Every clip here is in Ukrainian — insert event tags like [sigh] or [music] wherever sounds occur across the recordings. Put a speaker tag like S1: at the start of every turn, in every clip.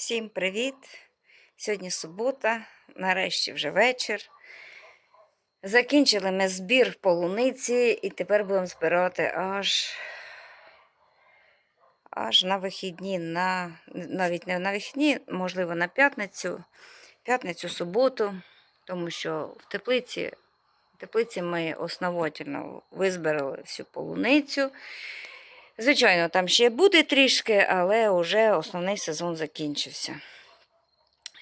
S1: Всім привіт! Сьогодні субота, нарешті вже вечір. Закінчили ми збір полуниці і тепер будемо збирати аж, аж на вихідні, на, навіть не на вихідні, можливо, на п'ятницю, п'ятницю, суботу, тому що в теплиці, в теплиці ми основательно визбирали всю полуницю. Звичайно, там ще буде трішки, але вже основний сезон закінчився.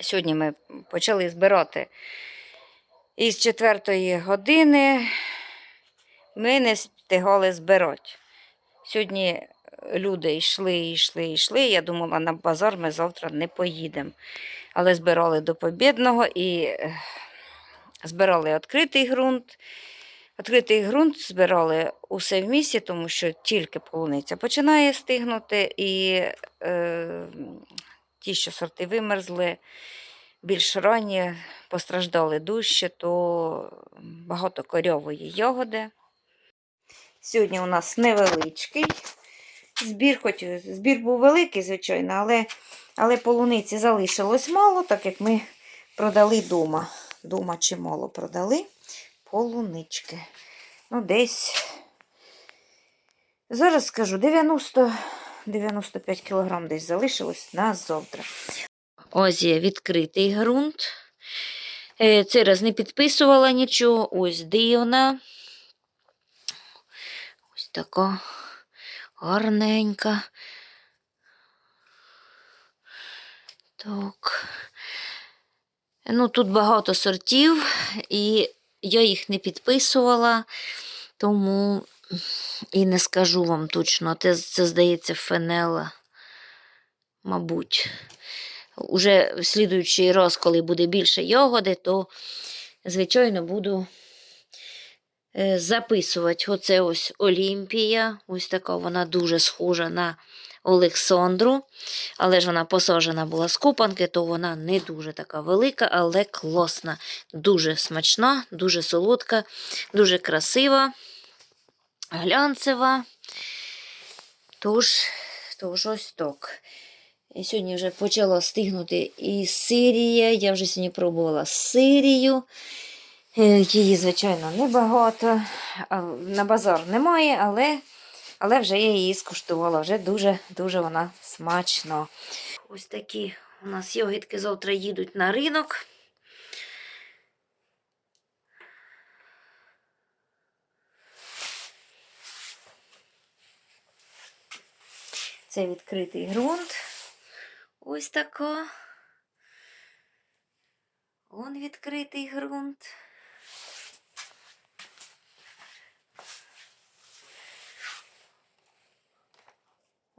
S1: Сьогодні ми почали збирати із 4 години. Ми не встигали збирати. Сьогодні люди йшли, йшли, йшли. Я думала, на базар ми завтра не поїдемо. Але збирали до Побєдного і е, збирали відкритий ґрунт. Відкритий ґрунт збирали усе в місті, тому що тільки полуниця починає стигнути, і е, ті, що сорти вимерзли, більш ранні, постраждали дужче, то багато корьової ягоди. Сьогодні у нас невеличкий збір, хоч збір був великий, звичайно, але, але полуниці залишилось мало, так як ми продали дома. Дома чимало продали полунички. Ну, десь, зараз скажу, 90-95 кг десь залишилось на завтра. Ось є відкритий ґрунт. Е, Цей раз не підписувала нічого. Ось дивна. Ось така гарненька. Так. Ну, тут багато сортів, і я їх не підписувала, тому і не скажу вам точно. Це, це здається, фенела, мабуть. Уже в слідуючий раз, коли буде більше ягоди, то, звичайно, буду е, записувати. Оце ось Олімпія. Ось така вона дуже схожа на Олександру. Але ж вона посаджена була з купанки, то вона не дуже така велика, але класна. Дуже смачна, дуже солодка, дуже красива, глянцева. Тож, тож ось так. Сьогодні вже почала стигнути і сирія. Я вже сьогодні пробувала сирію. Е, Її, звичайно, небагато. На базар немає, але, але вже я її скуштувала. Вже дуже-дуже вона смачна. Ось такі у нас йогітки завтра їдуть на ринок. Це відкритий ґрунт. Ось така. Он відкритий ґрунт.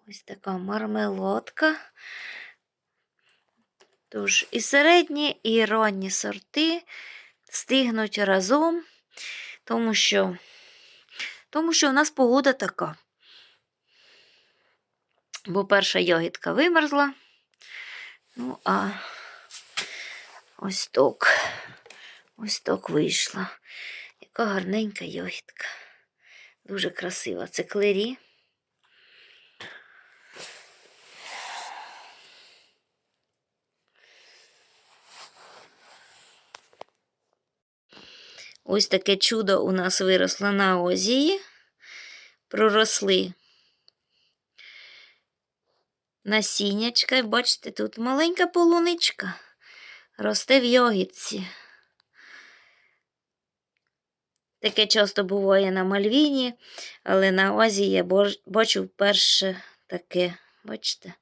S1: Ось така мармелодка. Тож і середні, і ранні сорти стигнуть разом, тому що, тому що у нас погода така. Бо перша ягідка вимерзла. Ну, а ось так. Ось так вийшла. Яка гарненька ягідка. Дуже красива. Це клері. Ось таке чудо у нас виросло на озії. Проросли насіннячка. Бачите, тут маленька полуничка. Росте в йогітці. Таке часто буває на Мальвіні, але на Азії я бачу вперше таке. Бачите?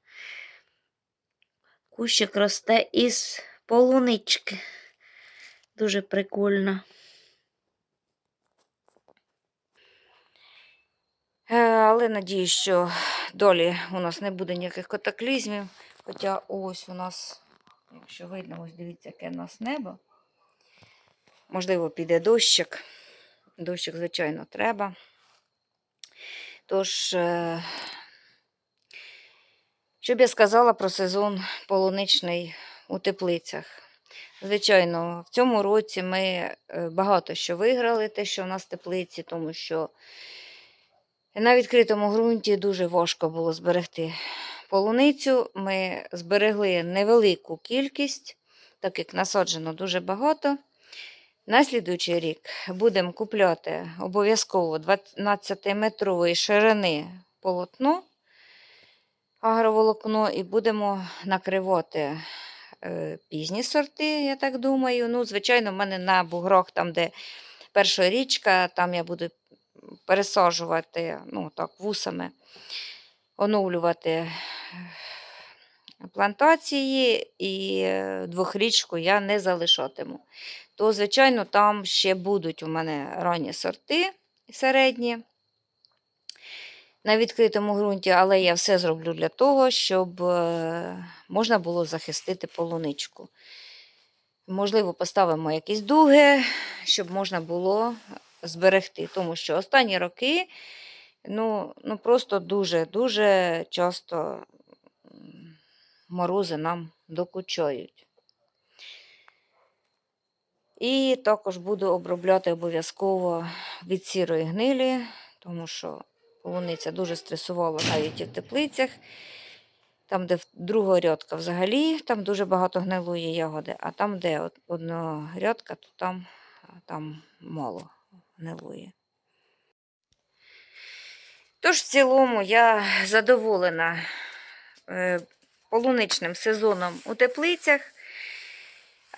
S1: Кущик росте із полунички. Дуже прикольно. Е, Але надію, що долі у нас не буде ніяких катаклізмів. Хоча ось у нас, якщо видно, ось дивіться, яке у нас небо. Можливо, піде дощик. Дощик, звичайно, треба. Тож, е, що б я сказала про сезон полуничний у теплицях? Звичайно, в цьому році ми е, багато що виграли, те, що в нас теплиці, тому що на відкритому ґрунті дуже важко було зберегти полуницю ми зберегли невелику кількість, так як насаджено дуже багато. На слідуючий рік будемо купляти обов'язково 12-метрової ширини полотно, агроволокно, і будемо накривати е, пізні сорти, я так думаю. Ну, звичайно, в мене на буграх, там, де перша річка, там я буду пересаджувати, ну так, вусами, оновлювати е, плантації, і е, двохрічку я не залишатиму. То, звичайно, там ще будуть у мене ранні сорти середні на відкритому ґрунті, але я все зроблю для того, щоб е, можна було захистити полуничку. Можливо, поставимо якісь дуги, щоб можна було зберегти. Тому що останні роки ну, ну просто дуже-дуже часто морози нам докучають. І також буду обробляти обов'язково від сірої гнилі, тому що полуниця дуже стресувала навіть і в теплицях. Там, де друга рядка взагалі, там дуже багато гнилої ягоди, а там, де одна рядка, то там, там мало гнилої. Тож, в цілому, я задоволена е, полуничним сезоном у теплицях.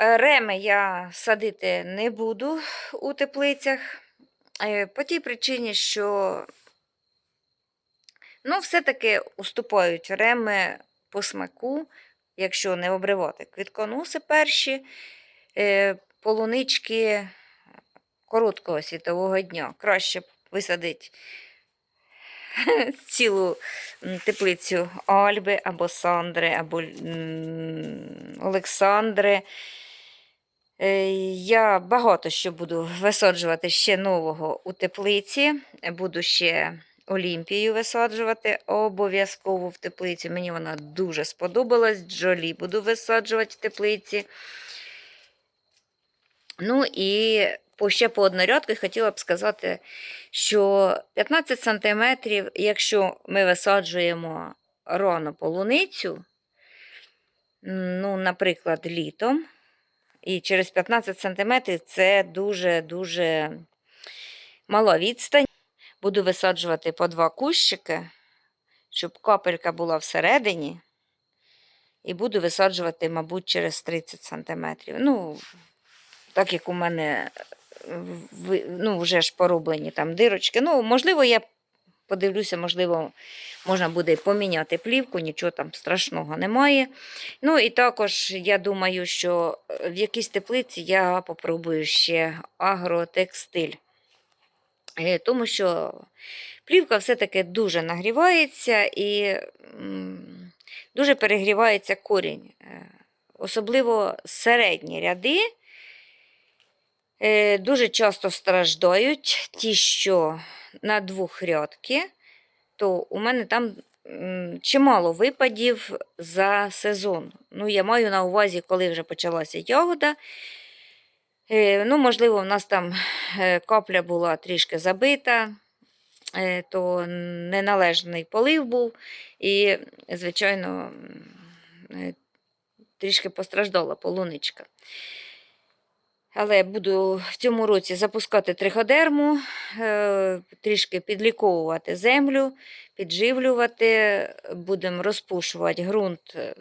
S1: Е, Реми я садити не буду у теплицях. е, По тій причині, що ну, все-таки уступають реми по смаку, якщо не обривати квітконоси перші, полунички короткого світового дня. Краще висадити [laughs] цілу теплицю Альби або Сандри, або Олександри. Е, Я багато що буду висаджувати ще нового у теплиці. Буду ще Олімпію висаджувати обов'язково в теплиці. Мені вона дуже сподобалась. Джолі буду висаджувати в теплиці. Ну і по, ще по однорядку хотіла б сказати, що 15 см, якщо ми висаджуємо рано полуницю, ну, наприклад, літом, і через 15 см це дуже-дуже мала відстань. Буду висаджувати по два кущики, щоб капелька була всередині. І буду висаджувати, мабуть, через 30 см. Ну, так як у мене ну, вже ж пороблені там дирочки. Ну, можливо, я подивлюся, можливо, можна буде поміняти плівку, нічого там страшного немає. Ну і також я думаю, що е, в якійсь теплиці я попробую ще агротекстиль. Е, Тому що плівка все-таки дуже нагрівається і дуже перегрівається корінь. Е, Особливо середні ряди дуже часто страждають ті, що на двох рядки, то у мене там чимало випадів за сезон. Ну, я маю на увазі, коли вже почалася ягода. Е, Ну, можливо, в нас там е, капля була трішки забита, е, то неналежний полив був, і, звичайно, е, трішки постраждала полуничка. Але буду в цьому році запускати триходерму, е, трішки підліковувати землю, підживлювати, будемо розпушувати ґрунт е,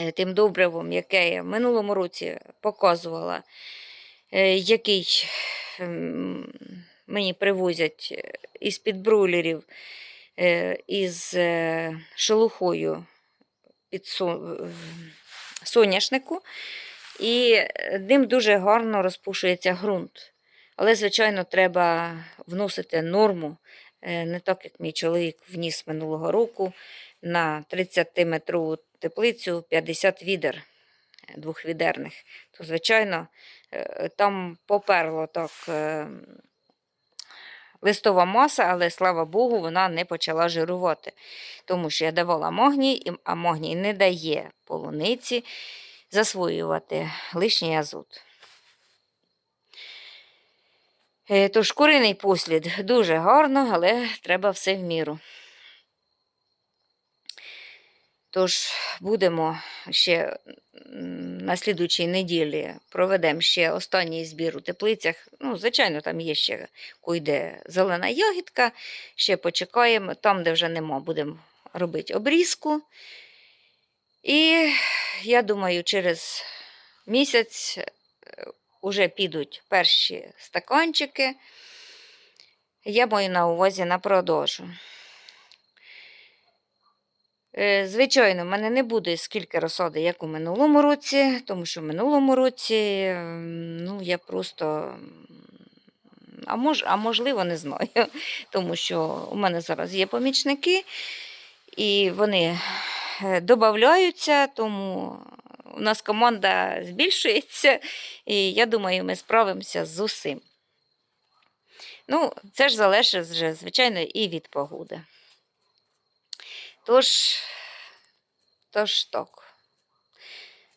S1: е, тим добривом, яке я в минулому році показувала, який ем, мені привозять із-під бройлерів, із шелухою під со- соняшнику. І е, ним дуже гарно розпушується ґрунт. Але, звичайно, треба вносити норму, е, не так, як мій чоловік вніс минулого року на 30-метрову теплицю 50 відер е, двохвідерних. То, звичайно, там поперло так листова маса, але слава Богу, вона не почала жирувати. Тому що я давала магній, а магній не дає полуниці засвоювати лишній азот. Е, Тож куриний послід дуже гарно, але треба все в міру. Тож будемо ще на слідуючій неділі проведемо ще останній збір у теплицях. Ну, звичайно, там є ще куйде зелена ягідка. Ще почекаємо. Там, де вже нема, будемо робити обрізку. І я думаю, через місяць е, уже підуть перші стаканчики. Я маю на увазі на продажу. Е, Звичайно, в мене не буде скільки розсади, як у минулому році, тому що в минулому році ну, я просто. А, мож, а можливо, не знаю, [laughs] тому що у мене зараз є помічники, і вони додаються, тому у нас команда збільшується, і я думаю, ми справимося з усім. Ну, це ж залежить, вже, звичайно, і від погоди. Тож, тож так.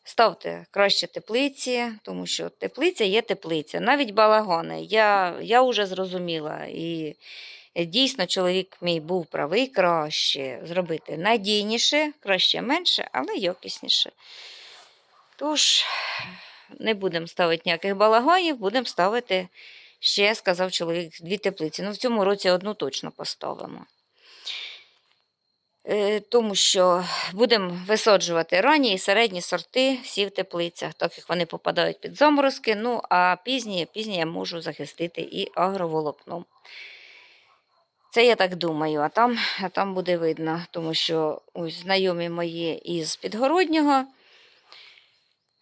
S1: Ставте краще теплиці, тому що теплиця є теплиця, навіть балагони. Я, я вже зрозуміла. І дійсно чоловік мій був правий краще зробити надійніше, краще менше, але якісніше. Тож, не будемо ставити ніяких балагонів, будемо ставити ще, сказав чоловік, дві теплиці. Ну, в цьому році одну точно поставимо. Е, Тому що будемо висаджувати ранні і середні сорти всі в теплицях, так як вони попадають під заморозки. Ну, а пізні, пізні я можу захистити і агроволокном. Це я так думаю, а там, а там буде видно, тому що ось знайомі мої із підгороднього,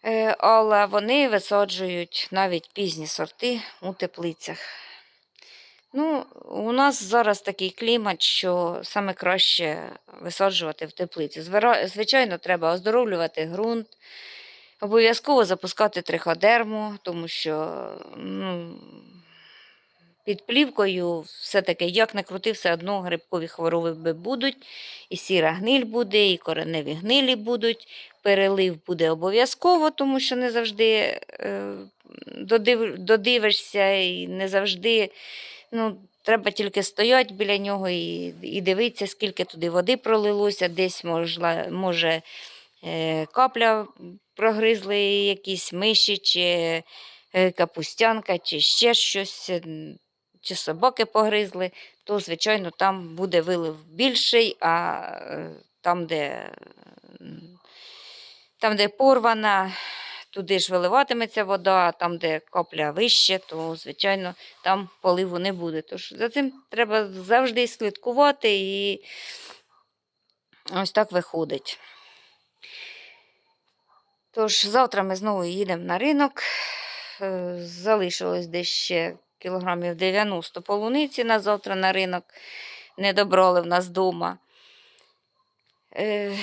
S1: е, але вони висаджують навіть пізні сорти у теплицях. Ну, у нас зараз такий клімат, що саме краще висаджувати в теплиці. Звичайно, треба оздоровлювати ґрунт, обов'язково запускати триходерму, тому що ну, під плівкою все-таки, як не крути, все одно грибкові хвороби будуть, і сіра гниль буде, і кореневі гнилі будуть. Перелив буде обов'язково, тому що не завжди е, додив, додивишся і не завжди. Ну, треба тільки стояти біля нього і, і дивитися, скільки туди води пролилося, десь можла, може е, капля прогризли якісь миші, чи е, капустянка, чи ще щось, чи собаки погризли, то, звичайно, там буде вилив більший, а е, там, де, там, де порвана, туди ж виливатиметься вода, а там, де капля вище, то, звичайно, там поливу не буде. Тож за цим треба завжди слідкувати і ось так виходить. Тож, завтра ми знову їдемо на ринок. Е, Залишилось десь ще кілограмів 90 полуниці на завтра на ринок. Не добрали в нас вдома. Е,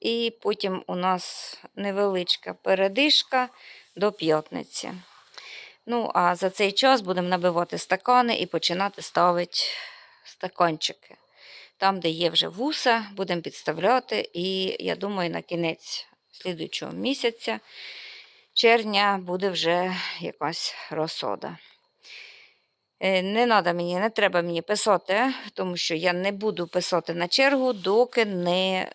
S1: І потім у нас невеличка передишка до п'ятниці. Ну, а за цей час будемо набивати стакани і починати ставити стаканчики. Там, де є вже вуса, будемо підставляти. І я думаю, на кінець слідуючого місяця, червня, буде вже якась розсода. Е, Не надо мені, не треба мені писати, тому що я не буду писати на чергу, доки не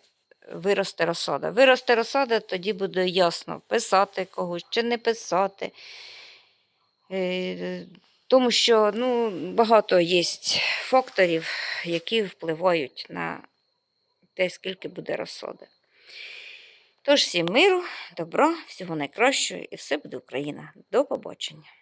S1: виросте розсада. Виросте розсада, тоді буде ясно, писати когось чи не писати. Е, Тому що ну, багато є факторів, які впливають на те, скільки буде розсади. Тож всім миру, добра, всього найкращого і все буде Україна. До побачення.